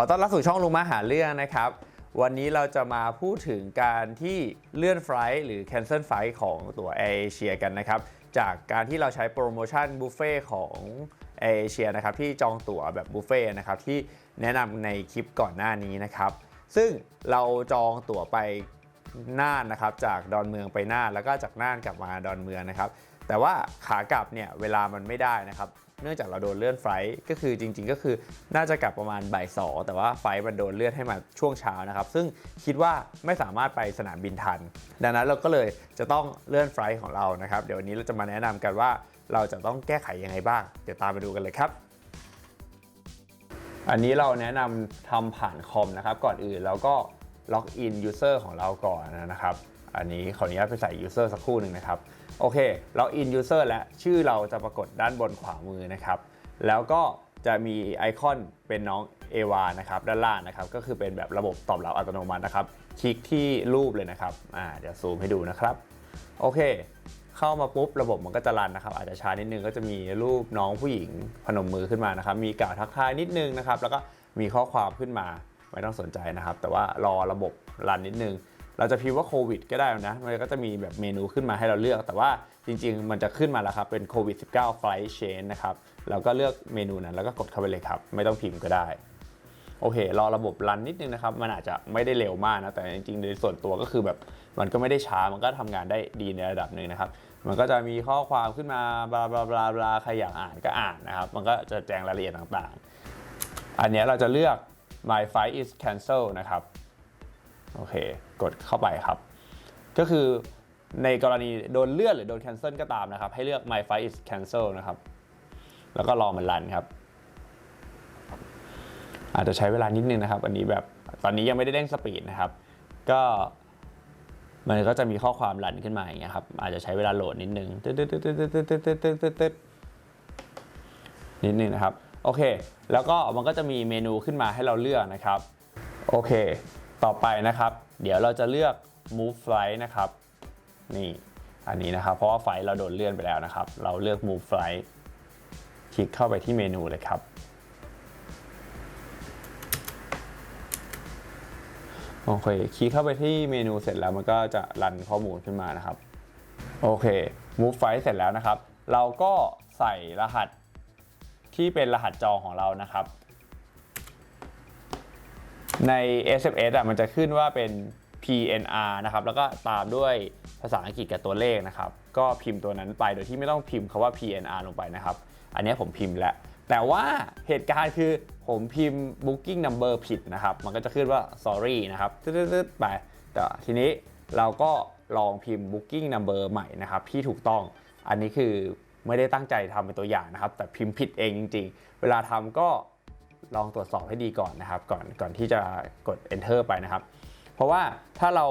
ขอต้อนรับสู่ช่องลุงมาหาเรื่องนะครับ วันนี้เราจะมาพูดถึงการที่เลื่อนไฟล์หรือ cancel ไฟล์ของตัวแอร์เอเชียกันนะครับ จากการที่เราใช้โปรโมชั่นบุฟเฟ่ของแอร์เอเชียนะครับที่จองตั๋วแบบบุฟเฟ่นะครับที่แนะนำในคลิปก่อนหน้านี้นะครับ ซึ่งเราจองตั๋วไปน่านนะครับจากดอนเมืองไปน่านแล้วก็จากน่านกลับมาดอนเมืองนะครับ แต่ว่าขากลับเนี่ยเวลามันไม่ได้นะครับ เนื่องจากเราโดนเลื่อนไฟล์ก็คือจริง ๆ ก็คือน่าจะกลับประมาณบ่ายสองแต่ว่าไฟล์มันโดนเลื่อนให้มาช่วงเช้านะครับ ซึ่งคิดว่าไม่สามารถไปสนามบินทัน ดังนั้นเราก็เลยจะต้องเลื่อนไฟล์ของเรานะครับ เดี๋ยววันนี้เราจะมาแนะนำกันว่าเราจะต้องแก้ไขยังไงบ้าง เดี๋ยวตามไปดูกันเลยครับอันนี้เราแนะนำทำผ่านคอมนะครับ ก่อนอื่นเราก็ล็อกอิน user ของเราก่อนนะครับ อันนี้ขออนุญาตไปใส่ user สักครู่หนึ่งนะครับ โอเคล็อกอิน user และชื่อเราจะปรากฏด้านบนขวามือนะครับ แล้วก็จะมีไอคอนเป็นน้องเอวานะครับด้านล่างนะครับ ก็คือเป็นแบบระบบตอบรับอัตโนมัตินะครับ คลิกที่รูปเลยนะครับอ่าเดี๋ยวซูมให้ดูนะครับ โอเค เข้ามาปุ๊บระบบมันก็จะรันนะครับ อาจจะช้านิดนึงก็จะมีรูปน้องผู้หญิงพนมมือขึ้นมานะครับ มีกล่าวทักทายนิดนึงนะครับ แล้วก็มีข้อความขึ้นมาไม่ต้องสนใจนะครับ แต่ว่ารอระบบรันนิดนึง เราจะพิมพ์ว่าโควิดก็ได้นะ มันก็จะมีแบบเมนูขึ้นมาให้เราเลือก แต่ว่าจริง ๆ มันจะขึ้นมาแล้วครับ เป็นโควิด -19 flight change นะครับ เราก็เลือกเมนูนั้นแล้วก็กดเข้าไปเลยครับ ไม่ต้องพิมพ์ก็ได้ โอเค รอระบบรันนิดนึงนะครับ มันอาจจะไม่ได้เร็วมากนะ แต่จริงๆในส่วนตัวก็คือแบบมันก็ไม่ได้ช้า มันก็ทำงานได้ดีในระดับหนึ่งนะครับ มันก็จะมีข้อความขึ้นมาบลาบลาบลาบลาใครอยากอ่านก็อ่านนะครับ มันก็จะแจ้งรายละเอียดต่างๆ อันนี้เราจะเลือก my flight is cancel นะครับ โอเค กดเข้าไปครับ ก็คือในกรณีโดนเลื่อนหรือโดนแคนเซิลก็ตามนะครับ ให้เลือก my flight is cancel นะครับ แล้วก็รอมันรันครับ อาจจะใช้เวลานิดนึงนะครับ อันนี้แบบตอนนี้ยังไม่ได้เร่งสปีดนะครับ ก็มันก็จะมีข้อความรันขึ้นมาอย่างเงี้ยครับ อาจจะใช้เวลาโหลดนิดนึงนิดนึงนะครับ โอเค แล้วก็มันก็จะมีเมนูขึ้นมาให้เราเลือกนะครับ โอเค ต่อไปนะครับ เดี๋ยวเราจะเลือก move flight นะครับ นี่อันนี้นะครับ เพราะว่าไฟเราโดนเลื่อนไปแล้วนะครับ เราเลือก move flight คลิกเข้าไปที่เมนูเลยครับโอเค คลิกเข้าไปที่เมนูเสร็จแล้วมันก็จะรันข้อมูลขึ้นมานะครับ โอเค move file เสร็จแล้วนะครับ เราก็ใส่รหัสที่เป็นรหัสจองของเรานะครับ ใน SMS อะมันจะขึ้นว่าเป็น PNR นะครับ แล้วก็ตามด้วยภาษาอังกฤษกับตัวเลขนะครับ ก็พิมพ์ตัวนั้นไปโดยที่ไม่ต้องพิมพ์คาว่า PNR ลงไปนะครับ อันนี้ผมพิมพ์แล้ว แต่ว่าเหตุการณ์คือผมพิมพ์ booking number ผิดนะครับ มันก็จะขึ้นว่า sorry นะครับตึ๊ดๆๆไป แต่ทีนี้เราก็ลองพิมพ์ booking number ใหม่นะครับ ที่ถูกต้อง อันนี้คือไม่ได้ตั้งใจทำเป็นตัวอย่างนะครับ แต่พิมพ์ผิดเองจริง ๆ เวลาทำก็ ลองตรวจสอบให้ดีก่อนนะครับ ก่อนก่อนที่จะกด enter ไปนะครับ เพราะว่าถ้าเรา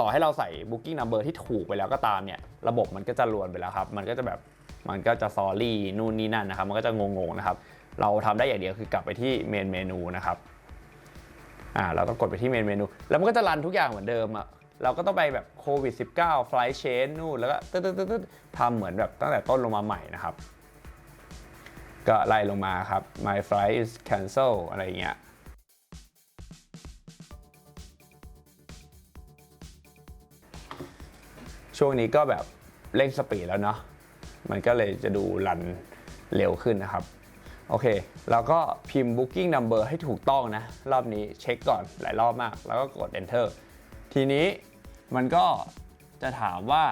ต่อให้เราใส่ booking number ที่ถูกไปแล้วก็ตามเนี่ย ระบบมันก็จะรวนไปแล้วครับ มันก็จะแบบมันก็จะ sorry นู่นนี่นั่นนะครับ มันก็จะงงๆนะครับ เราทำได้อย่างเดียวคือกลับไปที่เมนเมนูนะครับอ่าเราต้องกดไปที่เมนเมนู แล้วมันก็จะรันทุกอย่างเหมือนเดิมอะเราก็ต้องไปแบบโควิด -19 flight change นู่นแล้วก็ตึ๊ดตึ๊ดตึ๊ดตึ๊ดทำเหมือนแบบตั้งแต่ต้นลงมาใหม่นะครับ ก็ไล่ลงมาครับ my flight is cancel อะไรเงี้ยช่วงนี้ก็แบบเร่งสปีดแล้วเนาะมันก็เลยจะดูรันเร็วขึ้นนะครับ โอเคเราก็พิมพ์ booking number ให้ถูกต้องนะ รอบนี้เช็คก่อนหลายรอบมาก แล้วก็กด enter ทีนี้มันก็จะถามว่า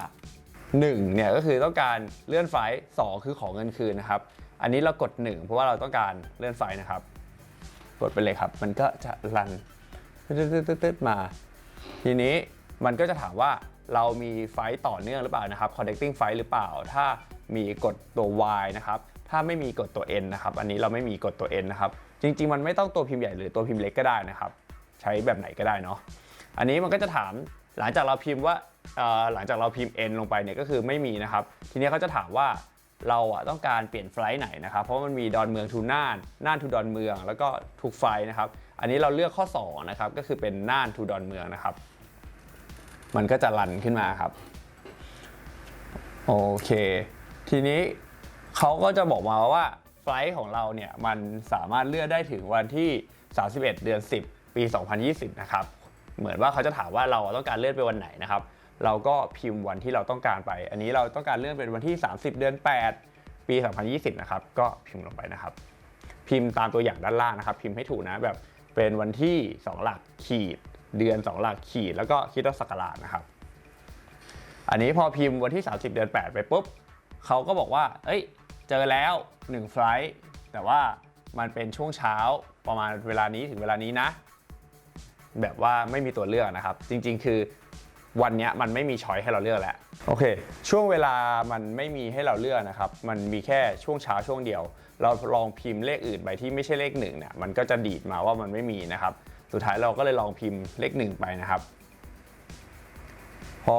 1 เนี่ยก็คือต้องการเลื่อนไฟล์2คือของเงินคืนนะครับ อันนี้เรากด 1 เพราะว่าเราต้องการเลื่อนไฟนะครับ กดไปเลยครับ มันก็จะรันตึ๊ดๆมา ทีนี้มันก็จะถามว่าเรามีไฟต่อเนื่องหรือเปล่านะครับ connecting ไฟหรือเปล่า ถ้ามีกดตัว Y นะครับ ถ้าไม่มีกดตัว N นะครับ อันนี้เราไม่มีกดตัว N นะครับ จริง ๆ มันไม่ต้องตัวพิมพ์ใหญ่หรือตัวพิมพ์เล็กก็ได้นะครับ ใช้แบบไหนก็ได้เนาะ อันนี้มันก็จะถามหลังจากเราพิมพ์ว่าหลังจากเราพิมพ์ N ลงไปเนี่ยก็คือไม่มีนะครับ ทีนี้เขาจะถามว่า เราอะต้องการเปลี่ยนไฟล์ไหนนะครับ เพราะมันมีดอนเมืองทูน่าน น่านทูดอนเมือง แล้วก็ทุกไฟล์นะครับ อันนี้เราเลือกข้อ2นะครับ ก็คือเป็นน่านทูดอนเมืองนะครับ มันก็จะรันขึ้นมาครับ โอเค ทีนี้เขาก็จะบอกมาว่าไฟล์ของเราเนี่ยมันสามารถเลื่อนได้ถึงวันที่ 31 เดือน 10 ปี 2020 นะครับ เหมือนว่าเขาจะถามว่าเราต้องการเลื่อนไปวันไหนนะครับ เราก็พิมพ์วันที่เราต้องการไป อันนี้เราต้องการเลื่อนเป็นวันที่ 30 เดือน 8 ปี 2020 นะครับ ก็พิมพ์ลงไปนะครับ พิมพ์ตามตัวอย่างด้านล่างนะครับ พิมพ์ให้ถูกนะแบบเป็นวันที่ 2 หลักขีด เดือน 2 หลักขีด แล้วก็คิดศักราชนะครับ อันนี้พอพิมพ์วันที่ 30 เดือน 8 ไปปุ๊บเขาก็บอกว่า เอ้ย เจอแล้ว1ไฟลท์แต่ว่ามันเป็นช่วงเช้าประมาณเวลานี้ถึงเวลานี้นะ แบบว่าไม่มีตัวเลือกนะครับ จริง ๆ คือ วันนี้มันไม่มีช้อยให้เราเลือกแล้วโอเค ช่วงเวลามันไม่มีให้เราเลือกนะครับ มันมีแค่ช่วงเช้าช่วงเดียว เราลองพิมพ์เลขอื่นไปที่ไม่ใช่เลขหนึ่งเนี่ยมันก็จะดีดมาว่ามันไม่มีนะครับ สุดท้ายเราก็เลยลองพิมพ์เลขหนึ่งไปนะครับ พอ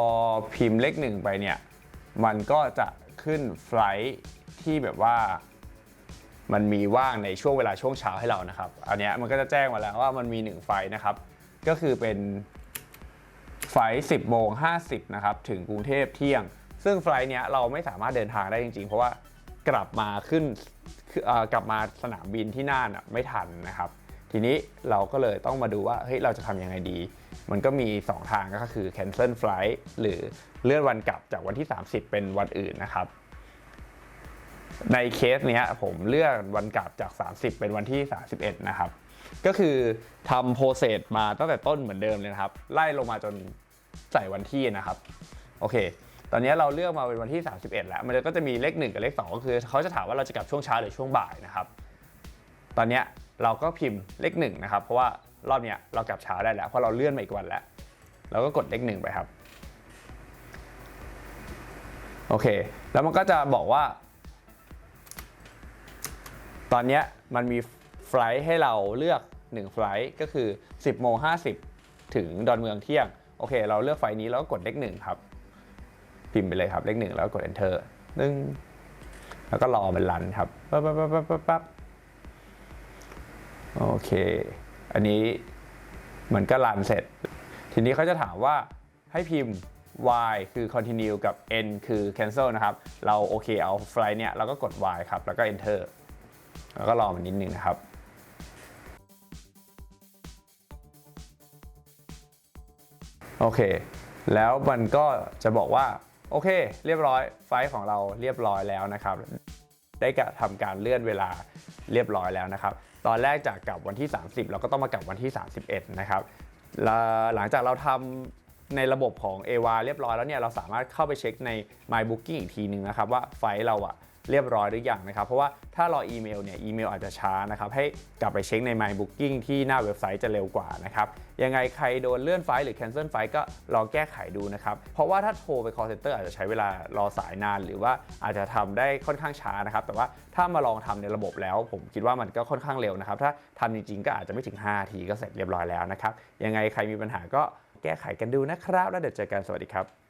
พิมพ์เลขหนึ่งไปเนี่ยมันก็จะขึ้นไฟลท์ที่แบบว่ามันมีว่างในช่วงเวลาช่วงเช้าให้เรานะครับ อันนี้มันก็จะแจ้งมาแล้วว่ามันมี 1 ไฟล์นะครับ ก็คือเป็น ไฟล์10โมง50นะครับถึงกรุงเทพเที่ยง ซึ่งไฟล์เนี้ยเราไม่สามารถเดินทางได้จริงๆ เพราะว่ากลับมาขึ้นกลับมาสนามบินที่น่านอะไม่ทันนะครับ ทีนี้เราก็เลยต้องมาดูว่าเฮ้ยเราจะทำยังไงดี มันก็มี 2 ทางก็คือ cancel flight หรือเลื่อนวันกลับจากวันที่ 30 เป็นวันอื่นนะครับ ในเคสเนี้ยผมเลื่อนวันกลับจาก 30 เป็นวันที่ 31 นะครับ ก็คือทำโปรเซสมาตั้งแต่ต้นเหมือนเดิมเลยนะครับ ไล่ลงมาจนใส่วันที่นะครับโอเค ตอนนี้เราเลือกมาเป็นวันที่ 31 แล้ว มันก็จะมีเลข 1 กับเลข 2 ก็คือเขาจะถามว่าเราจะกลับช่วงเช้าหรือช่วงบ่ายนะครับ ตอนนี้เราก็พิมพ์เลข1นะครับ เพราะว่ารอบเนี้ยเรากลับเช้าได้แล้วเพราะเราเลื่อนมาอีกวันแล้ว เราก็กดเลข1ไปครับ โอเค แล้วมันก็จะบอกว่า ตอนนี้มันมีไฟล์ให้เราเลือก1ไฟล์ก็คือ 10โมง50 ถึงดอนเมืองเที่ยง โอเค เราเลือกไฟล์นี้แล้วก็กดเลขหนึ่งครับ พิมพ์ไปเลยครับเลขหนึ่งแล้วก็กด enter หนึ่งแล้วก็รอมันรันครับปั๊บปั๊บปั๊บปั๊บปั๊บโอเค อันนี้มือนก็รันเสร็จ ทีนี้เขาจะถามว่าให้พิมพ์ y คือ continue กับ n คือ cancel นะครับ เราโอเคเอาไฟล์เนี่ยเราก็กด y ครับ แล้วก็ enter แล้วก็รอมันนิดนึงนะครับโอเค แล้วมันก็จะบอกว่า โอเค เรียบร้อยไฟล์ของเราเรียบร้อยแล้วนะครับ ได้กระทำการเลื่อนเวลาเรียบร้อยแล้วนะครับ ตอนแรกจากกลับวันที่ 30 เราก็ต้องมากลับวันที่ 31 นะครับ หลังจากเราทำในระบบของ a w a เรียบร้อยแล้วเนี่ยเราสามารถเข้าไปเช็คใน My Booking อีกทีหนึ่งนะครับ ว่าไฟล์เราอะ เรียบร้อยหรือยังนะครับ เพราะว่าถ้ารออีเมลเนี่ยอีเมลอาจจะช้านะครับ ให้กลับไปเช็คใน My Booking ที่หน้าเว็บไซต์จะเร็วกว่านะครับ ยังไงใครโดนเลื่อนไฟล์หรือ cancel ไฟล์ก็ลองแก้ไขดูนะครับ เพราะว่าถ้าโทรไป call center อาจจะใช้เวลารอสายนาน หรือว่าอาจจะทำได้ค่อนข้างช้านะครับ แต่ว่าถ้ามาลองทำในระบบแล้ว ผมคิดว่ามันก็ค่อนข้างเร็วนะครับ ถ้าทำจริงๆก็อาจจะไม่ถึง5ทีก็เสร็จเรียบร้อยแล้วนะครับ ยังไงใครมีปัญหาก็แก้ไขกันดูนะครับ แล้วเดี๋ยวเจอกันสวัสดีครับ